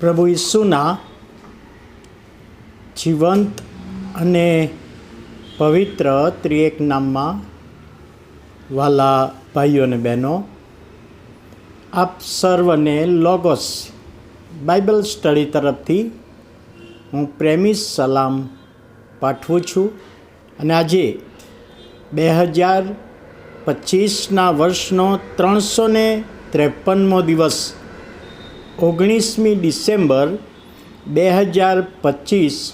પ્રભુ ઈસુના જીવંત અને પવિત્ર ત્રિએક નામમાં વાલા ભાઈઓ અને બહેનો, આપ સર્વને લોગોસ બાઇબલ સ્ટડી તરફથી હું પ્રેમી સલામ પાઠવું છું અને આજે બે હજાર પચીસના વર્ષનો ત્રણસો ત્રેપનમો દિવસ ઓગણીસમી ડિસેમ્બર બે હજાર પચીસ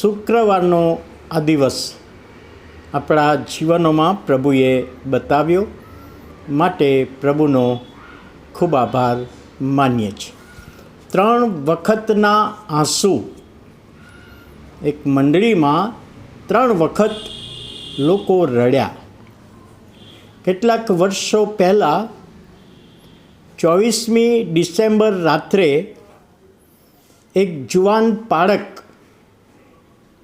શુક્રવારનો આ દિવસ આપણા જીવનોમાં પ્રભુએ બતાવ્યો. માટે પ્રભુનો ખૂબ આભાર માનીએ છીએ. ત્રણ વખતના આંસુ એક મંડળીમાં ત્રણ વખત લોકો રડ્યા. કેટલાક વર્ષો પહેલાં ચોવીસમી ડિસેમ્બર રાત્રે એક જુવાન બાળક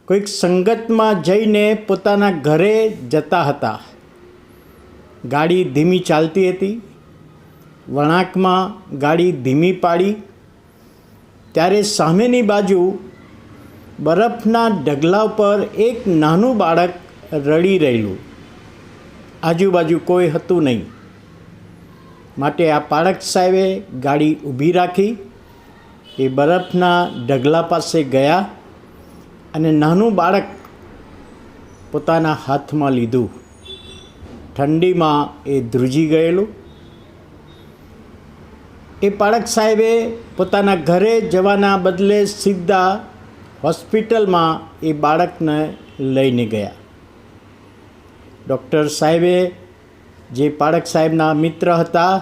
કોઈક સંગતમાં જઈને પોતાના ઘરે જતા હતા. ગાડી ધીમી ચાલતી હતી. વળાંકમાં ગાડી ધીમી પાડી. ત્યારે સામેની બાજુ બરફના ઢગલા પર એક નાનું બાળક રડી રહેલું. આજુબાજુ કોઈ હતું નહીં. માટે આ પાળક સાહેબે ગાડી ઊભી રાખી, એ બરફના ઢગલા પાસે ગયા અને નાનું બાળક પોતાના હાથમાં લીધું. ઠંડીમાં એ ધ્રુજી ગયેલું. એ પાળક સાહેબે પોતાના ઘરે જવાના બદલે સીધા હોસ્પિટલમાં એ બાળકને લઈને ગયા. ડૉક્ટર સાહેબે જે પાળક સાહેબના મિત્ર હતા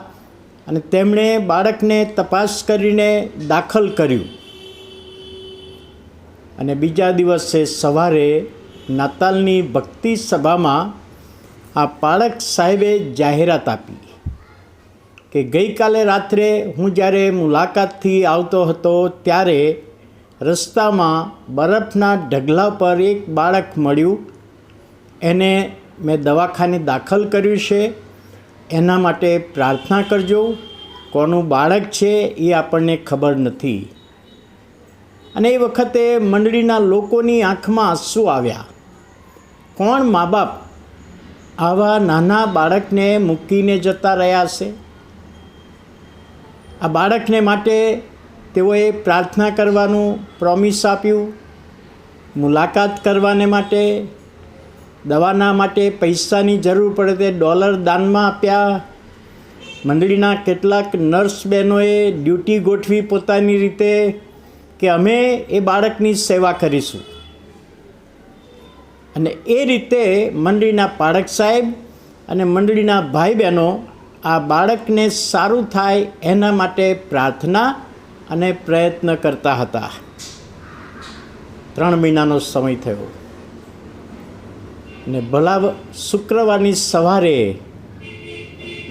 અને તેમણે બાળકને તપાસ કરીને દાખલ કર્યું. અને બીજા દિવસે સવારે નાતાલની ભક્તિ સભામાં આ પાળક સાહેબે જાહેરાત આપી કે ગઈકાલે રાત્રે હું જ્યારે મુલાકાતથી આવતો હતો ત્યારે રસ્તામાં બરફના ઢગલા પર એક બાળક મળ્યું. એને મેં દવાખાને દાખલ કર્યું છે. એના માટે પ્રાર્થના કરજો. કોનું બાળક છે એ આપણને ખબર નથી. અને એ વખતે મંડળીના લોકોની આંખમાં આંસુ આવ્યા. કોણ મા બાપ આવા નાના બાળકને મૂકીને જતા રહ્યા છે આ બાળકને માટે તેઓએ પ્રાર્થના કરવાનું પ્રોમિસ આપ્યું. મુલાકાત કરવાને માટે દવાના માટે પૈસાની જરૂર પડે તે ડોલર દાનમાં આપ્યા. મંડળીના કેટલાક નર્સ બહેનોએ ડ્યુટી ગોઠવી પોતાની રીતે કે અમે એ બાળકની સેવા કરીશું. અને એ રીતે મંડળીના પાળક સાહેબ અને મંડળીના ભાઈ બહેનો આ બાળકને સારું થાય એના માટે પ્રાર્થના અને પ્રયત્ન કરતા હતા. ત્રણ મહિનાનો સમય થયો. ને ભલા શુક્રવારની સવારે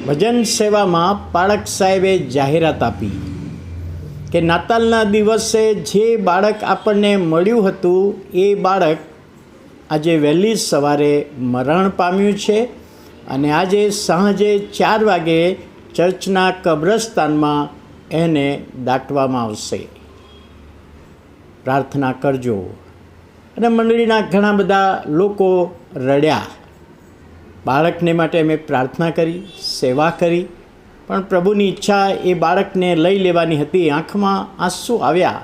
ભજન સેવામાં પાળક સાહેબે જાહેરાત આપી કે નાતાલના દિવસે જે બાળક આપણને મળ્યું હતું, એ બાળક આજે વહેલી સવારે મરણ પામ્યું છે અને આજે સાંજે ચાર વાગે ચર્ચના કબ્રસ્તાનમાં એને દાટવામાં આવશે. પ્રાર્થના કરજો. અને મંડળીના ઘણા બધા લોકો રડ્યા. બાળકને માટે અમે પ્રાર્થના કરી, સેવા કરી, પણ પ્રભુની ઈચ્છા એ બાળકને લઈ લેવાની હતી. આંખમાં આંસુ આવ્યા.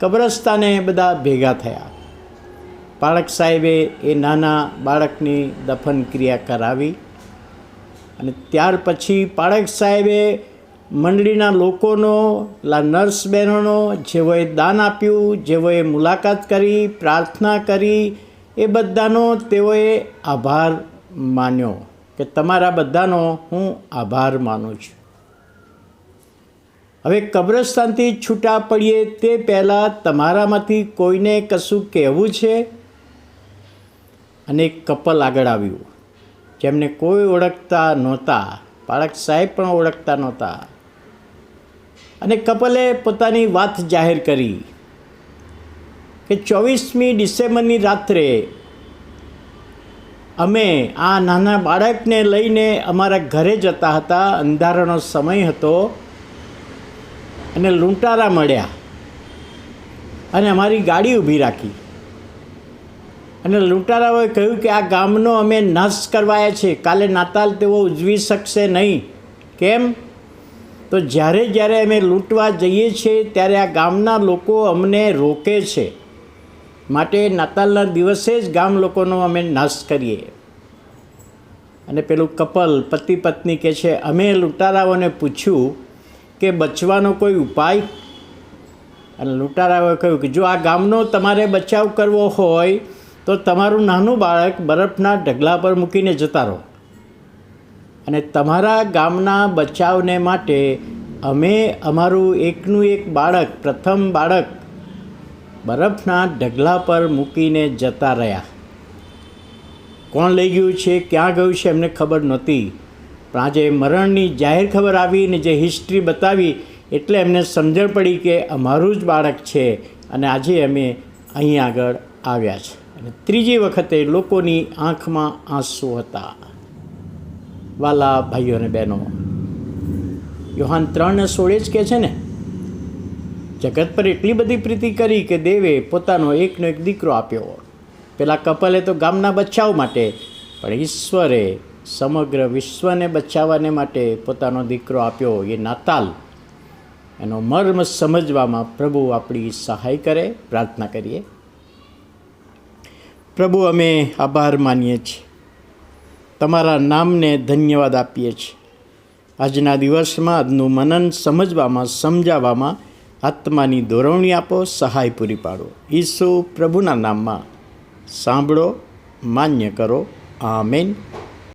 કબ્રસ્તાને બધા ભેગા થયા. બાળક સાહેબે એ નાના બાળકની દફન ક્રિયા કરાવી અને ત્યાર પછી પાળક સાહેબે મંડળીના લોકોનો, લા નર્સ બહેનોનો, જેઓએ દાન આપ્યું, જેઓએ મુલાકાત કરી, પ્રાર્થના કરી એ બધાનો તેઓએ આભાર માન્યો કે તમારા બધાનો હું આભાર માનું છું. હવે કબ્રસ્તાનથી છૂટા પડીએ તે પહેલાં તમારામાંથી કોઈને કશું કહેવું છે? અને એક કપલ આગળ આવ્યું, જેમને કોઈ ઓળખતા નહોતા બાળક સાહેબ પણ ઓળખતા નહોતા. અને કપલે પોતાની વાત જાહેર કરી. કે ચોવીસમી ડિસેમ્બરની રાત્રે અમે આ નાના બાળકને લઈને અમારા ઘરે જતા હતા. અંધારાનો સમય હતો અને લૂંટારા મળ્યા અને અમારી ગાડી ઊભી રાખી. અને લૂંટારાઓએ કહ્યું કે આ ગામનો અમે નાશ કરવાયા છે. કાલે નાતાલ તેઓ ઉજવી શકશે નહીં. કેમ? તો જ્યારે જ્યારે અમે લૂંટવા જઈએ છીએ ત્યારે આ ગામના લોકો અમને રોકે છે. માટે નાતાલના દિવસે જ ગામ લોકોનો અમે નાશ કરીએ. અને પેલું કપલ, પતિ પત્ની કે છે, અમે લૂંટારાઓને પૂછ્યું કે બચવાનો કોઈ ઉપાય? અને લૂંટારાઓએ કહ્યું કે જો આ ગામનો તમારે બચાવ કરવો હોય, તો તમારું નાનું બાળક બરફના ઢગલા પર મૂકીને જતા રહો. અને તમારા ગામના બચાવને માટે અમે અમારું એકનું એક બાળક, પ્રથમ બાળક બરફના ઢગલા પર મૂકીને જતા રહ્યા. કોણ લઈ ગયું છે, ક્યાં ગયું છે એમને ખબર નહોતી. પણ આજે મરણની જાહેર ખબર આવી અને જે હિસ્ટ્રી બતાવી એટલે એમને સમજણ પડી કે અમારું જ બાળક છે અને આજે અમે અહીં આગળ આવ્યા છે. અને ત્રીજી વખતે લોકોની આંખમાં આંસુ હતા. વાલા ભાઈઓ અને બહેનો, યોહાન ત્રણ સોળે જ કહે છે ને જગત પર એટલી બધી પ્રીતિ કરી કે દેવે પોતાનો એકનો એક દીકરો આપ્યો. પેલા કપલે તો ગામના બચાવ માટે, પણ ઈશ્વરે સમગ્ર વિશ્વને બચાવવાને માટે પોતાનો દીકરો આપ્યો એ નાતાલ. એનો મર્મ સમજવામાં પ્રભુ આપણી સહાય કરે. પ્રાર્થના કરીએ. પ્રભુ, અમે આભાર માનીએ છીએ. તમારા નામને ધન્યવાદ આપીએ છીએ. આજના દિવસમાં આજનું મનન સમજવામાં, સમજાવવામાં આત્માની દોરવણી આપો સહાય પૂરી પાડો. ઈસુ પ્રભુના નામમાં સાંભળો માન્ય કરો. આમેન.